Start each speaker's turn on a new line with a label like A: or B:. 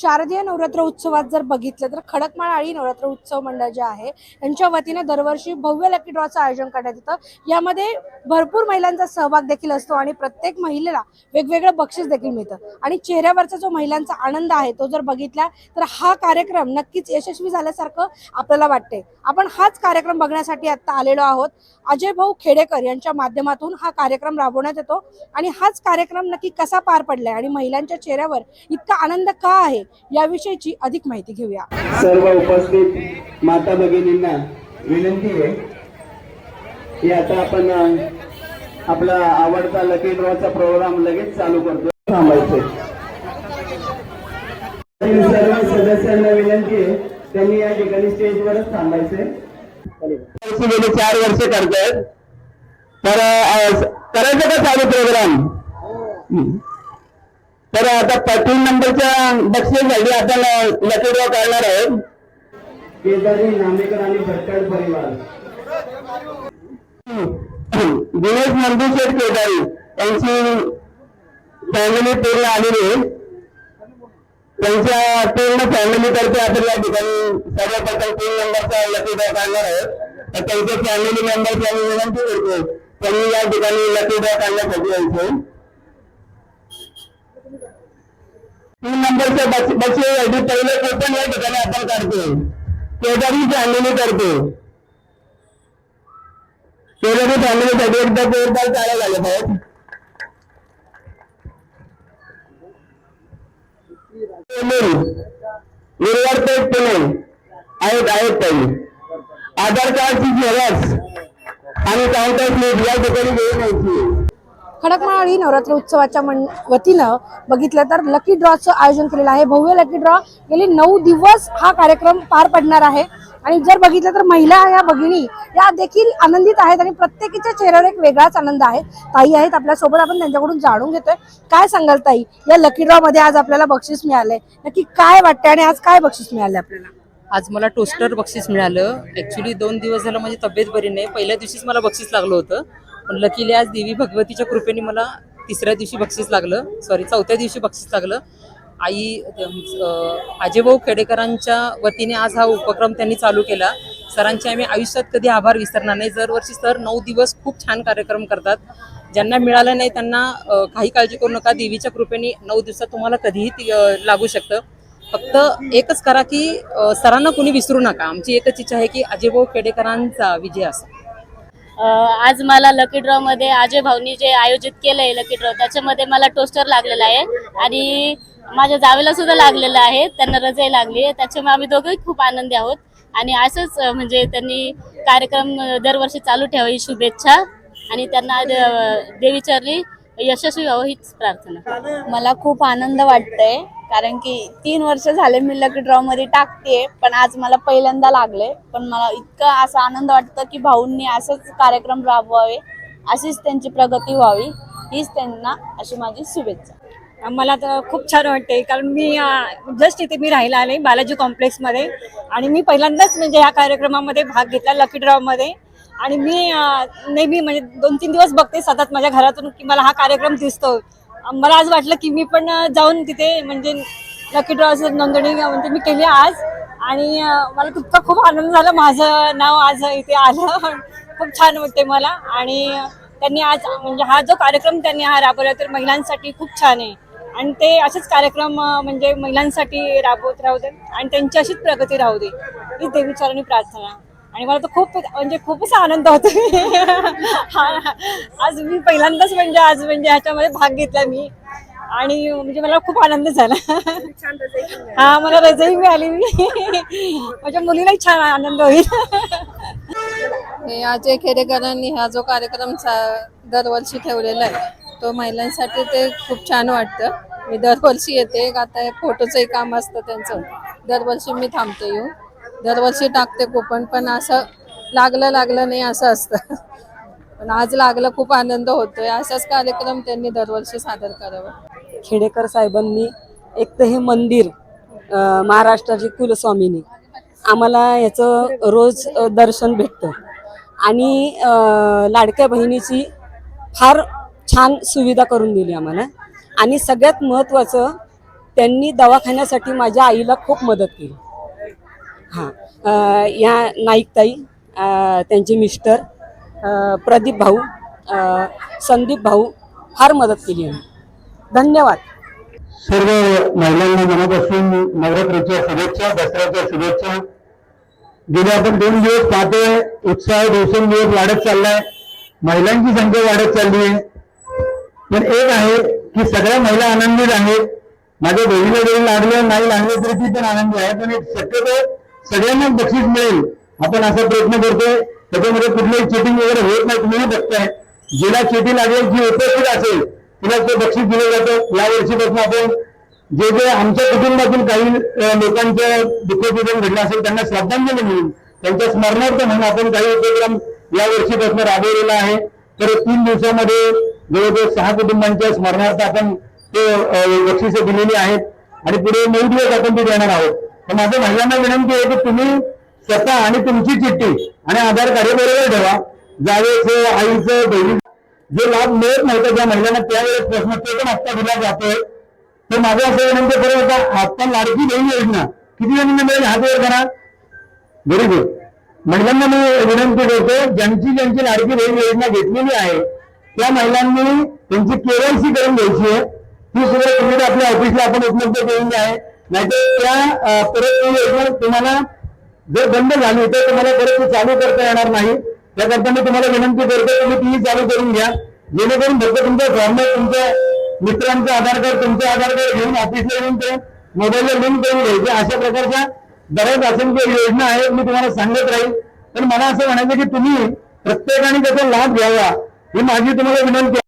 A: शारदीय नवरात्र उत्सवात जर बघितलं तर खडकमाळ आळी नवरात्र उत्सव मंडळ जे आहे यांच्या वतीने दरवर्षी भव्य लकी ड्रॉचं आयोजन करण्यात येतं. यामध्ये भरपूर महिलांचा सहभाग देखील असतो आणि प्रत्येक महिलेला वेगवेगळं बक्षीस देखील मिळतं. आणि चेहऱ्यावरचा जो महिलांचा आनंद आहे तो जर बघितला तर हा कार्यक्रम नक्कीच यशस्वी झाल्यासारखं आपल्याला वाटते आपण हाच कार्यक्रम बघण्यासाठी आत्ता आलेलो आहोत. अजय भाऊ खेडेकर यांच्या माध्यमातून हा कार्यक्रम राबवण्यात येतो. आणि हाच कार्यक्रम नक्की कसा पार पडलाय आणि महिलांच्या चेहऱ्यावर इतका आनंद का आहे? याविषयीची अधिक माहिती घेऊया.
B: सर्व उपस्थित माता भगिनींना विनंती आहे की आता आपण आपला आवडता लकी ड्रॉचा प्रोग्राम लगेच चालू करतो. थांबायचे सर्व सदस्यांना विनंती आहे त्यांनी या ठिकाणी स्टेजवरच थांबायचे चार वर्ष करतायत तर करायचं का चालू प्रोग्राम तर आता तीन नंबरच्या बक्षीसाठी आपण लकी ड्रॉ करणार आहोत केदारी नामेकर आणि परिवार. दिनेश नंदुशेठ केदारी यांची फॅमिली पूर्ण आलेली आहे. त्यांच्या पूर्ण फॅमिली तर्फे आपण या ठिकाणी सर्वप्रथम तीन नंबरचा लकी ड्रॉ काढणार आहोत तर त्यांचे फॅमिली मेंबर्स यांनी विनंती करतो त्यांनी या ठिकाणी लकी ड्रॉ काढण्यासाठी यायचे तीन नंबरचे बस बससाठी पहिले कोपन या ठिकाणी आपण काढतो. केदारी फॅमिली करतो केदारी फॅमिलीसाठी एकदा दोन जोरदार चालू झाले पाहिजे निर्वाडपेठ पुणे. आहेत आहेत ताई. आधार कार्डची झेरॉक्स आणि काउंटर स्लिप या ठिकाणी घेऊन यायची
A: खडकमाळी नवरात्र उत्सवाच्या मन वतीनं बघितलं तर लकी ड्रॉचं आयोजन केलेलं आहे. भव्य लकी ड्रॉ गेले नऊ दिवस हा कार्यक्रम पार पडणार आहे. आणि जर बघितलं तर महिला या भगिनी या देखील आनंदित आहेत आणि प्रत्येकीच्या चेहऱ्यावर एक वेगळाच आनंद आहे. ताई आहेत आपल्यासोबत. आपण त्यांच्याकडून जाणून घेतोय. काय सांगाल ताई? या लकी ड्रॉ मध्ये आज आपल्याला बक्षीस मिळालंय. नक्की काय वाटतंय आणि आज काय बक्षीस मिळाले आपल्याला?
C: आज मला टोस्टर बक्षीस मिळालं. ऍक्च्युली दोन दिवस झालं माझी तब्येत बरी नाही. पहिल्या दिवशीच मला बक्षीस लागलं होतं. पण लकीली आज देवी भगवतीच्या कृपेने मला तिसऱ्या दिवशी बक्षीस लागलं. सॉरी चौथ्या दिवशी बक्षीस लागलं. आई अजयभाऊ खेडेकरांच्या वतीने आज हा उपक्रम त्यांनी चालू केला. सरांचे आम्ही आयुष्यात कधी आभार विसरणार नाही. दरवर्षी सर नऊ दिवस खूप छान कार्यक्रम करतात. ज्यांना मिळालं नाही त्यांना काही काळजी करू नका. देवीच्या कृपेने नऊ दिवसात तुम्हाला कधीही ती, लागू शकतं. फक्त एकच करा की सरांना कोणी विसरू नका. आमची एकच इच्छा आहे की अजयभाऊ खेडेकरांचा विजय असा.
D: आज मला लकी ड्रॉ मध्ये अजय भाऊनी जे आयोजित केलंय लकी ड्रॉ त्याच्यामध्ये मला टोस्टर लागलेला आहे. आणि माझ्या जावेला सुद्धा लागलेलं आहे. त्यांना रजाई लागली आहे. त्याच्यामुळे आम्ही दोघंही खूप आनंदी आहोत. आणि असंच म्हणजे त्यांनी कार्यक्रम दरवर्षी चालू ठेवा ही शुभेच्छा. आणि त्यांना देवी देवीचरणी यशस्वी व्हावं हीच प्रार्थना.
E: मला खूप आनंद वाटतंय. कारण की तीन वर्ष झाले मी लकी ड्रॉ मध्ये टाकते पण आज मला पहिल्यांदा लागले पण मला इतकं असा आनंद वाटतं की भाऊंनी असंच कार्यक्रम राबवावे अशीच त्यांची प्रगती व्हावी हीच त्यांना अशी माझी शुभेच्छा.
F: मला तर खूप छान वाटते कारण मी जस्ट इथे मी राहायला आले बालाजी कॉम्प्लेक्समध्ये. आणि मी पहिल्यांदाच म्हणजे ह्या कार्यक्रमामध्ये भाग घेतला लकी ड्रॉमध्ये. आणि मी नेहमी म्हणजे दोन तीन दिवस बघते सतत माझ्या घरातून की मला हा कार्यक्रम दिसतो मला आज वाटलं की मी पण जाऊन तिथे म्हणजे लकी ड्रॉज नोंदणी म्हणजे मी केली आज. आणि मला तितका खूप आनंद झाला. माझं नाव आज इथे आलं. खूप छान वाटते मला. आणि त्यांनी आज म्हणजे हा जो कार्यक्रम त्यांनी हा राबवला तर महिलांसाठी खूप छान आहे. आणि ते असेच कार्यक्रम म्हणजे महिलांसाठी राबवत राहू दे आणि त्यांची अशीच प्रगती राहू दे. ही देवीचरणी प्रार्थना. आणि मला तर खूप म्हणजे खूपच आनंद होतो. आज मी पहिल्यांदाच म्हणजे आज म्हणजे ह्याच्यामध्ये भाग घेतला मी. आणि म्हणजे मला खूप आनंद झाला. हा मला रजाई मिळाली माझ्या मुलीलाही छान आनंद होईल.
E: हे अजय खेडेकरांनी हा जो कार्यक्रम दरवर्षी ठेवलेला आहे तो महिलांसाठी ते खूप छान वाटतं. मी दरवर्षी येते आता फोटोचंही काम असतं त्यांचं. दरवर्षी मी थांबते येऊन. दरवर्षी टाकते कुपन पण असं लागलं लागलं नाही असं असतं. पण आज लागलं खूप आनंद होतोय. असाच कार्यक्रम त्यांनी दरवर्षी सादर करावा.
F: खेडेकर साहेबांनी एक तर हे मंदिर महाराष्ट्राची कुलस्वामीनी आम्हाला याचं रोज दर्शन भेटतं. आणि लाडक्या बहिणीची फार छान सुविधा करून दिली आम्हाला. आणि सगळ्यात महत्त्वाचं त्यांनी दवाखान्यासाठी माझ्या आईला खूप मदत केली. हां. या नाईकताई त्यांचे मिस्टर प्रदीप भाऊ संदीप भाऊ फार मदत केली आहे धन्यवाद.
B: सर्व महिलांना मनापासून नवरात्रीच्या शुभेच्छा दसऱ्याच्या शुभेच्छा. गेले आपण दोन दिवस पाहतोय उत्साह दिवसेंदिवस वाढत चाललाय. महिलांची संख्या वाढत चालली आहे. पण एक आहे की सगळ्या महिला आनंदीत आहेत. माझ्या बहिणीला जरी लागलं नाही लागलं तरी ती पण आनंदी आहे. पण एक शक्यतो सगळ्यांनाच बक्षीस मिळेल. आपण असा प्रयत्न करतोय. त्याच्यामध्ये कुठलीही चिटिंग वगैरे होत नाही तुम्ही बघताय. जिला चिटी लागेल जी उपस्थित असेल तिला ते बक्षीस दिलं जातं. या वर्षीपासून आपण जे जे आमच्या कुटुंबातील काही लोकांचं लोकांच्या घडलं असेल त्यांना श्रद्धांजली म्हणून त्यांच्या स्मरणार्थ म्हणून आपण काही उपक्रम या वर्षीपासून राबवलेला आहे. तर तीन दिवसामध्ये जवळजवळ सहा कुटुंबांच्या स्मरणार्थ आपण ते बक्षिसं दिलेली आहेत. आणि पुढे नऊ दिवस आपण ते देणार आहोत. तर महिलांना विनंती आहे की तुम्ही स्वतः आणि तुमची चिठ्ठी आणि आधार कार्ड बरोबर ठेवा जावेचं आईचं बहिणी जे लाभ मिळत नव्हतं ज्या महिलांना त्यावेळेस प्रश्न ते पण आत्ता दिला जातोय. तर माझं असं विनंती करू होता आत्ता लाडकी बहीण योजना किती जणांना मिळेल हात वर करा? व्हेरी गुड महिलांना मी विनंती करतो ज्यांची ज्यांची लाडकी बहीण योजना घेतलेली आहे त्या महिलांनी त्यांची केवायसी करून घ्यायची आहे. ती सुद्धा सुविधा आपल्या ऑफिसला आपण उपलब्ध केलेली आहे. नाहीतर या परत योजना तुम्हाला जर बंद झाली तर तुम्हाला परत चालू करता येणार नाही. त्याकरता मी तुम्हाला विनंती करतो तुम्ही ती चालू करून घ्या. जेणेकरून फक्त तुमच्या फॉर्मवर तुमच्या मित्रांचं आधार कार्ड तुमचं आधार कार्ड घेऊन ऑफिसला येऊन ते मोबाईलला लिंक करून घ्यायचे. अशा प्रकारच्या बऱ्याच असंख्य योजना आहेत मी तुम्हाला सांगत राहील. पण मला असं म्हणायचं की तुम्ही प्रत्येकाने त्याचा लाभ घ्यावा ही माझी तुम्हाला विनंती